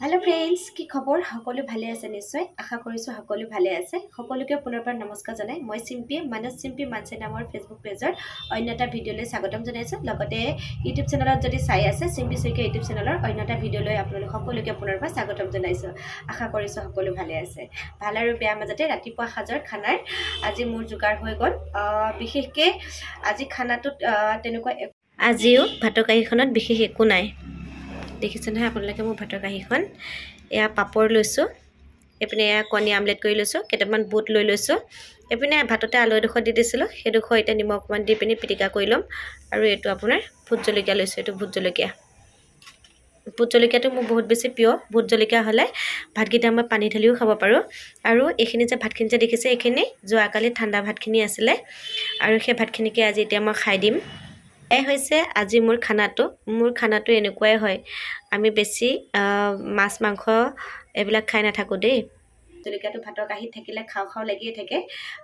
Hello friends কি খবৰ? সকলো ভালে আছে নিশ্চয়। আশা কৰিছোঁ সকলো ভালে আছে। সকলোকে পুনৰবাৰ নমস্কাৰ জনাই। মই চিম্পীয়ে মানস চিম্পী মানচে নামৰ ফেচবুক পেজৰ অন্য এটা ভিডিঅ'লৈ স্বাগতম জনাইছোঁ। লগতে ইউটিউব চেনেলত যদি চাই আছে চিম্পী শইকীয়া ইউটিউব চেনেলৰ অন্য এটা ভিডিঅ'লৈ আপোনালোক সকলোকে পুনৰবাৰ স্বাগতম জনাইছোঁ। আশা কৰিছোঁ সকলো ভালে আছে। ভাল আৰু বেয়া মাজতে ৰাতিপুৱা সাজৰ খানাৰ আজি মোৰ যোগাৰ হৈ গ'ল। বিশেষকৈ আজি খানাটোত তেনেকুৱা আজিও ভাতৰ কাঁহীখনত বিশেষ একো নাই। দেখিছে নহয় আপোনালোকে মোৰ ভাতৰ কাঁহীখন। এয়া পাপৰ লৈছোঁ। এইপিনে এয়া কণী আমলেট কৰি লৈছোঁ কেইটামান বুট লৈ লৈছোঁ। এইপিনে ভাততে আলু এডোখৰ দি দিছিলোঁ সেইডোখৰ এতিয়া নিমখ অকণমান দি পিনি পিটিকা কৰি ল'ম। আৰু এইটো আপোনাৰ ভোট জলকীয়া লৈছোঁ এইটো ভোট জলকীয়া। ভোট জলকীয়াটো মোৰ বহুত বেছি প্ৰিয়। ভোট জলকীয়া হ'লে ভাতকেইটা মই পানী ঢালিও খাব পাৰোঁ। আৰু এইখিনি যে ভাতখিনি যে দেখিছে এইখিনি যোৱাকালি ঠাণ্ডা ভাতখিনি আছিলে। আৰু সেই ভাতখিনিকে আজি এতিয়া মই খাই দিম। এই হৈছে আজি মোৰ খানাটো। মোৰ খানাটো এনেকুৱাই হয়। আমি বেছি মাছ মাংস এইবিলাক খাই নাথাকোঁ দেই। জলকীয়াটো ভাতৰ কাঁহীত থাকিলে খাওঁ খাওঁ লাগিয়ে থাকে।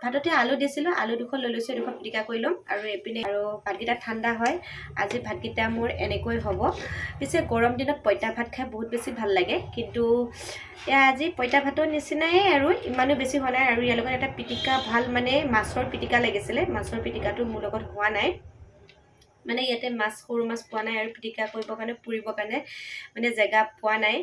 ভাততে আলু দিছিলোঁ আলু দুখন লৈ লৈছোঁ এডোখৰ পিটিকা কৰি ল'ম। আৰু এইপিনে আৰু ভাতকেইটা ঠাণ্ডা হয়। আজি ভাতকেইটা মোৰ এনেকৈ হ'ব। পিছে গৰম দিনত পঁইতা ভাত খাই বহুত বেছি ভাল লাগে। কিন্তু এয়া আজি পঁইতা ভাতৰ নিচিনাই আৰু ইমানো বেছি হোৱা নাই। আৰু ইয়াৰ লগত এটা পিটিকা ভাল মানে মাছৰ পিটিকা লাগিছিলে। মাছৰ পিটিকাটো মোৰ লগত হোৱা নাই। মানে ইয়াতে মাছ সৰু মাছ পোৱা নাই আৰু পিটিকা কৰিবৰ কাৰণে পুৰিবৰ কাৰণে মানে জেগা পোৱা নাই।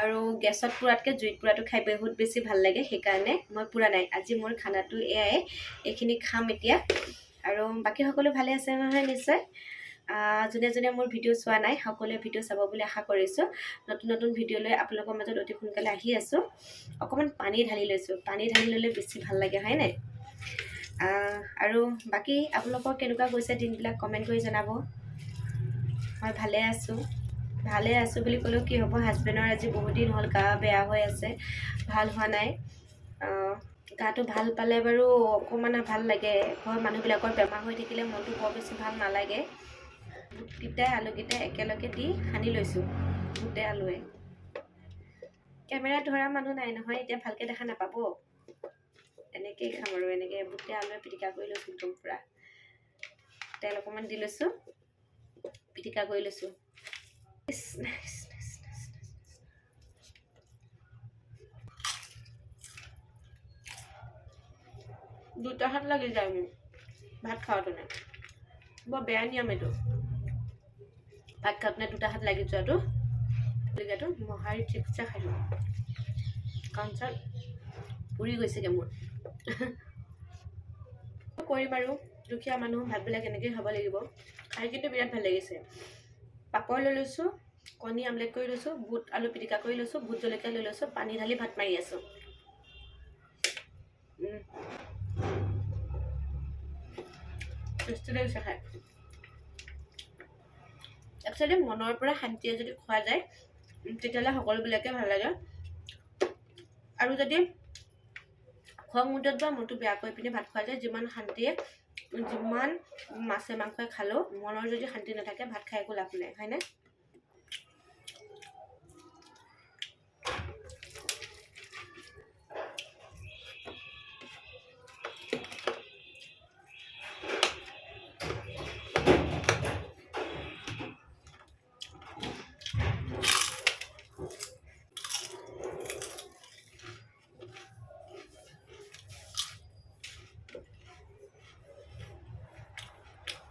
আৰু গেছত পোৰাতকৈ জুইত পোৰাটো খাই বহুত বেছি ভাল লাগে সেইকাৰণে মই পোৰা নাই। আজি মোৰ খানাটো এয়াই এইখিনি খাম এতিয়া। আৰু বাকী সকলো ভালে আছে নহয় নিশ্চয়? যোনে যোনে মোৰ ভিডিঅ' চোৱা নাই সকলোৱে ভিডিঅ' চাব বুলি আশা কৰিছোঁ। নতুন নতুন ভিডিঅ' লৈ আপোনালোকৰ মাজত অতি সোনকালে আহি আছোঁ। অকণমান পানী ঢালি লৈছোঁ পানী ঢালি ল'লে বেছি ভাল লাগে হয় নাই? আৰু বাকী আপোনালোকৰ কেনেকুৱা গৈছে দিনবিলাক? কমেণ্ট কৰি জনাব। মই ভালে আছোঁ। ভালে আছোঁ বুলি ক'লেও কি হ'ব? হাজবেণ্ডৰ আজি বহুত দিন হ'ল গা বেয়া হৈ আছে। ভাল হোৱা নাই। গাটো ভাল পালে বাৰু অকণমান ভাল লাগে। ঘৰৰ মানুহবিলাকৰ বেমাৰ হৈ থাকিলে মনটো বৰ বেছি ভাল নালাগে। বুটকেইটাই আলুকেইটাই একেলগে দি সানি লৈছোঁ। বুটে আলুৱে। কেমেৰা ধৰা মানুহ নাই নহয় এতিয়া ভালকৈ দেখা নাপাব। এনেকেই খাম আৰু এনেকৈ বুটে আলুৱে পিটিকা কৰি লৈছোঁ একদম পূৰা। তেল অকণমান দি লৈছোঁ, পিটিকা কৰি লৈছোঁ। দুটা হাত লাগি যায় মোৰ ভাত খাওঁতেনে। বৰ বেয়া নিয়ম এইটো। ভাত খাওঁতেনে দুটা হাত লাগি যোৱাটো। জলকীয়াটো মহাৰি ঠিকছে খালোঁ কাৰণ চাৰ পুৰি গৈছেগৈ মোৰ। কৰিম আৰু। দুখীয়া মানুহ ভাতবিলাক এনেকৈ খাব লাগিব। খাই কিন্তু বিৰাট ভাল লাগিছে। পাপৰ লৈ লৈছোঁ কণী আমলেট কৰি লৈছোঁ বুট আলু পিটিকা কৰি লৈছোঁ ভোট জলকীয়া লৈ লৈছোঁ পানী ঢালি ভাত মাৰি আছোঁ। একচুৱেলি মনৰ পৰা শান্তিয়ে যদি খোৱা যায় তেতিয়াহ'লে সকলোবিলাকে ভাল লাগে। আৰু যদি খোৱা মুহূৰ্তত বা মনটো বেয়া কৰি পিনে ভাত খোৱা যায়, যিমান শান্তিয়ে, যিমান মাছে মাংসই খালেও মনৰ যদি শান্তি নাথাকে, ভাত খাই একো লাভ নাই, হয়নে?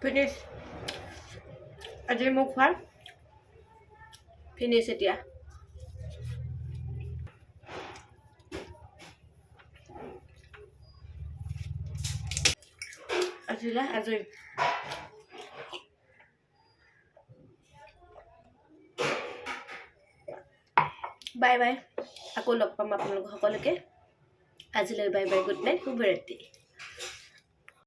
ফিনিছ আজি মোক খোৱা ফিনিছ এতিয়া। আজিলৈ, আজৰি। Bye bye. আকৌ লগ পাম আপোনালোক সকলোকে। আজিলৈ বাই বাই, গুড নাইট, শুভৰাত্ৰি।